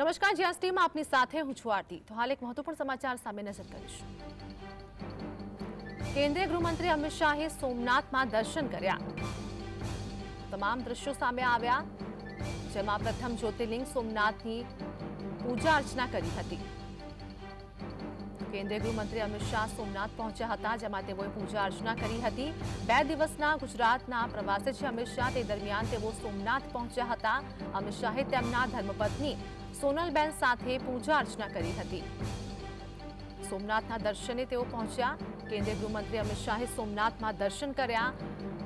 નમસ્કાર જીએસ ટીમાં આપની સાથે હું છું આરતી તો હાલ એક મહત્વપૂર્ણ સમાચાર સામે નજર કરીશું કેન્દ્રીય ગૃહમંત્રી અમિત શાહે સોમનાથમાં દર્શન કર્યા તમામ દ્રશ્યો સામે આવ્યા જેમાં પ્રથમ જ્યોતિર્લિંગ સોમનાથની પૂજા અર્ચના કરી હતી કેન્દ્રીય ગૃહમંત્રી અમિત શાહ સોમનાથ પહોંચ્યા હતા જેમાં તેઓએ પૂજા અર્ચના કરી હતી બે દિવસના ગુજરાતના પ્રવાસે છે અમિત શાહ તે દરમિયાન તેઓ સોમનાથ પહોંચ્યા હતા અમિત શાહે તેમના ધર્મપત્ની સોનલબેન સાથે પૂજા અર્ચના કરી હતી. સોમનાથના દર્શને તેઓ પહોંચ્યા. કેન્દ્રીય ગૃહમંત્રી અમિત શાહે સોમનાથમાં દર્શન કર્યા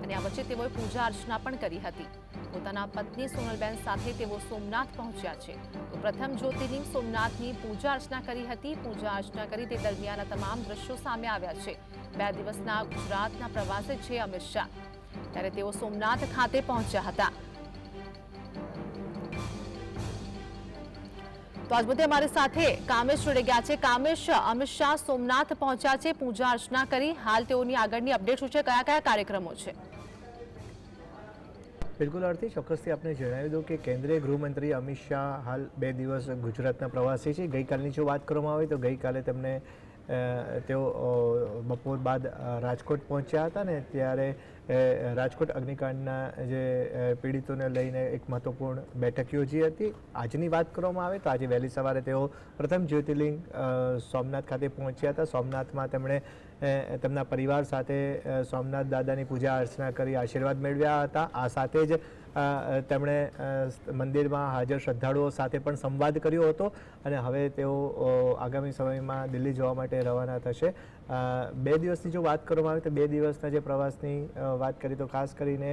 અને આ વચ્ચે તેઓએ પૂજા અર્ચના પણ કરી હતી. પોતાના પત્ની સોનલબેન સાથે તેઓ સોમનાથ પહોંચ્યા છે. તો પ્રથમ જ્યોતિર્લિંગ સોમનાથની પૂજા અર્ચના કરી હતી. પૂજા અર્ચના કરી તે દરમિયાન તમામ દ્રશ્યો સામે આવ્યા છે. બે દિવસના ગુજરાતના પ્રવાસે છે અમિત શાહ. ત્યારે તેઓ સોમનાથ ખાતે પહોંચ્યા હતા. તો અમારી સાથે કામેશ જોડે ગયા છે. કામેશ, અમિત શાહ, સોમનાથ પહોંચ્યા છે. પૂજા અર્ચના કરી. હાલ તેઓની આગળની અપડેટ શું છે? કયા કયા કાર્યક્રમો છે? બિલકુલ અર્થી ચોક્કસથી આપને જણાવી દઉં કે કેન્દ્રીય ગૃહમંત્રી અમિત શાહ હાલ બે દિવસ ગુજરાતના પ્રવાસે છે. ગઈકાલની જો વાત કરવામાં આવે તો ગઈકાલે તેમને તેઓ બપોર બાદ રાજકોટ પહોંચ્યા હતા ને ત્યારે રાજકોટ અગ્નિકાંડના જે પીડિતોને લઈને એક મહત્વપૂર્ણ બેઠક યોજી હતી. આજની વાત કરવામાં આવે તો આજે વહેલી સવારે તેઓ પ્રથમ જ્યોતિર્લિંગ સોમનાથ ખાતે પહોંચ્યા હતા. સોમનાથમાં તેમણે તેમના પરિવાર સાથે સોમનાથ દાદાની પૂજા અર્ચના કરી, આશીર્વાદ મેળવ્યા હતા. આ સાથે જ તેમણે મંદિરમાં હાજર શ્રદ્ધાળુઓ સાથે પણ સંવાદ કર્યો હતો અને હવે તેઓ આગામી સમયમાં દિલ્હી જવા માટે રવાના થશે. બે દિવસની જો વાત કરવામાં આવે તો બે દિવસના જે પ્રવાસની વાત કરી તો ખાસ કરીને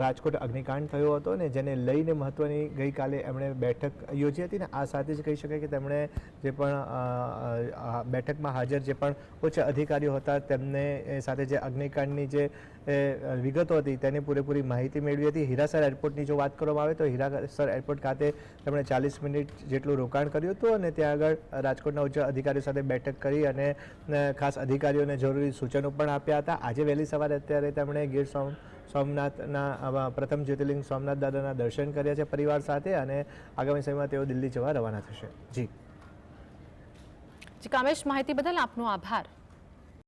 રાજકોટ અગ્નિકાંડ થયો હતો ને જેને લઈને મહત્ત્વની ગઈકાલે એમણે બેઠક યોજી હતી ને આ સાથે જ કહી શકાય કે તેમણે જે પણ બેઠકમાં હાજર જે પણ ઉચ્ચ અધિકારીઓ હતા તેમને સાથે જે અગ્નિકાંડની જે વિગતો હતી તેની પૂરેપૂરી માહિતી મેળવી હતી. હીરાસર એરપોર્ટની જો વાત કરવામાં આવે તો હીરાસર એરપોર્ટ ખાતે તેમણે ચાલીસ મિનિટ જેટલું રોકાણ કર્યું હતું અને ત્યાં આગળ રાજકોટના ઉચ્ચ અધિકારીઓ સાથે બેઠક કરી અને ખાસ અધિકારીઓને જરૂરી સૂચનો પણ આપ્યા હતા. આજે વહેલી સવારે અત્યારે તેમણે ગીર સોમ, સોમનાથના પ્રથમ જ્યોતિર્લિંગ સોમનાથ દાદાના દર્શન કર્યા છે પરિવાર સાથે અને આગામી સમયમાં તેઓ દિલ્હી જવા રવાના થશે. જી, કામેશ, માહિતી બદલ આપનો આભાર.